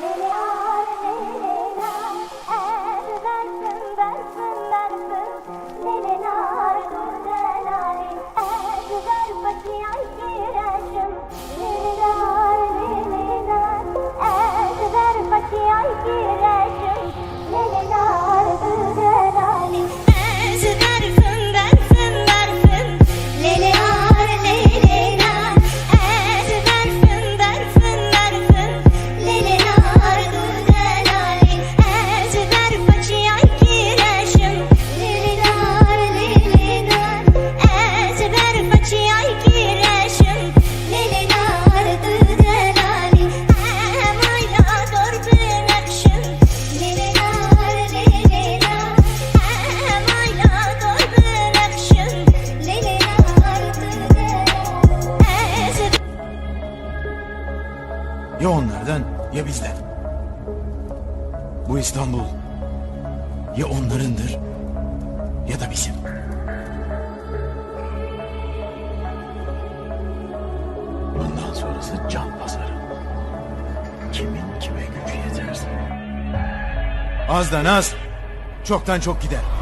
Nerede? Ya onlardan ya bizden. Bu İstanbul ya onlarındır ya da bizim. Bundan sonrası can pazarı. Kimin kime gücü yeterse. Azdan az, çoktan çok gider.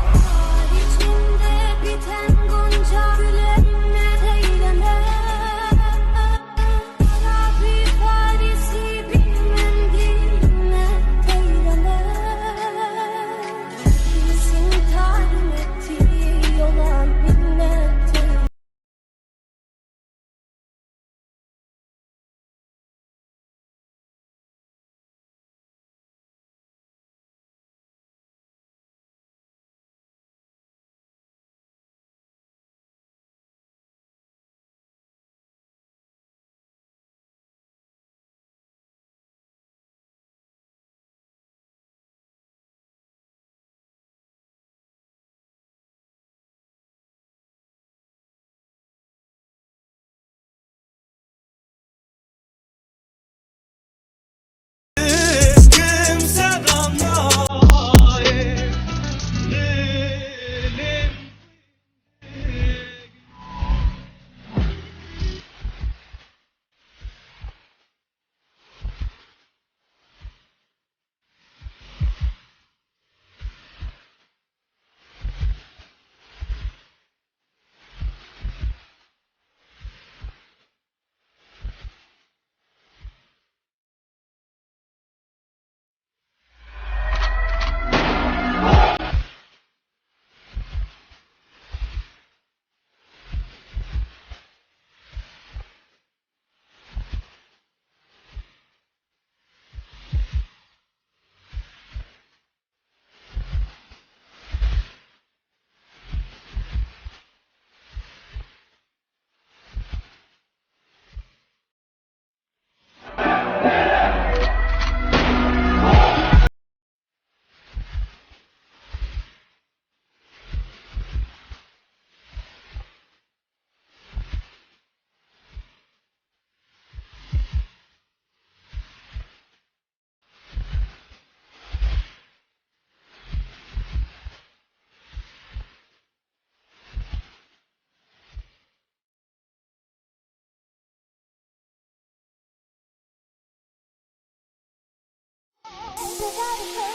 i gotta the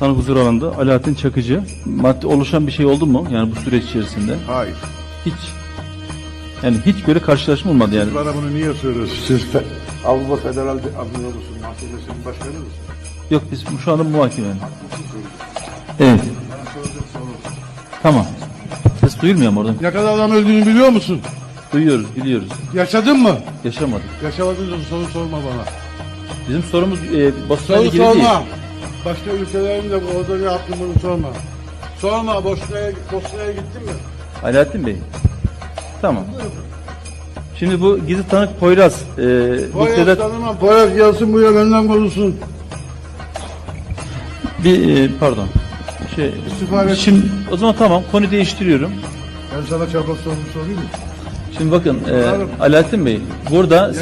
tanık huzur alanında Alaaddin Çakıcı madde oluşan bir şey oldu mu yani bu süreç içerisinde? Hayır. Hiç. Yani hiç böyle karşılaşma olmadı yani. Bana bunu niye soruyorsun? Siz Avrupa Federal Adliyolusun Mahkemesi'nin başkanı mısınız? Yok biz şu anda muhakeme. Evet. Tamam. Ses duyulmuyor mu oradan? Ne kadar adam öldüğünü biliyor musun? Duyuyoruz, biliyoruz. Yaşadın mı? Yaşamadık. Yaşamadın soru sorma bana. Bizim sorumuz e, basına Soru ilgili sorma. değil. Başka ülkelerin de orada ne yaptın bunu sorma. Sorma Bosna'ya Bosna'ya gittin mi? Alaaddin Bey. Tamam. Şimdi bu gizli tanık Poyraz. E, Poyraz müptelat tanımam. Poyraz gelsin buraya benden konuşsun. Bir e, pardon. Şey, İstifa et. şimdi o zaman tamam konu değiştiriyorum. Ben sana çabuk soru sorayım mı? Şimdi bakın e. Alaaddin Bey burada siz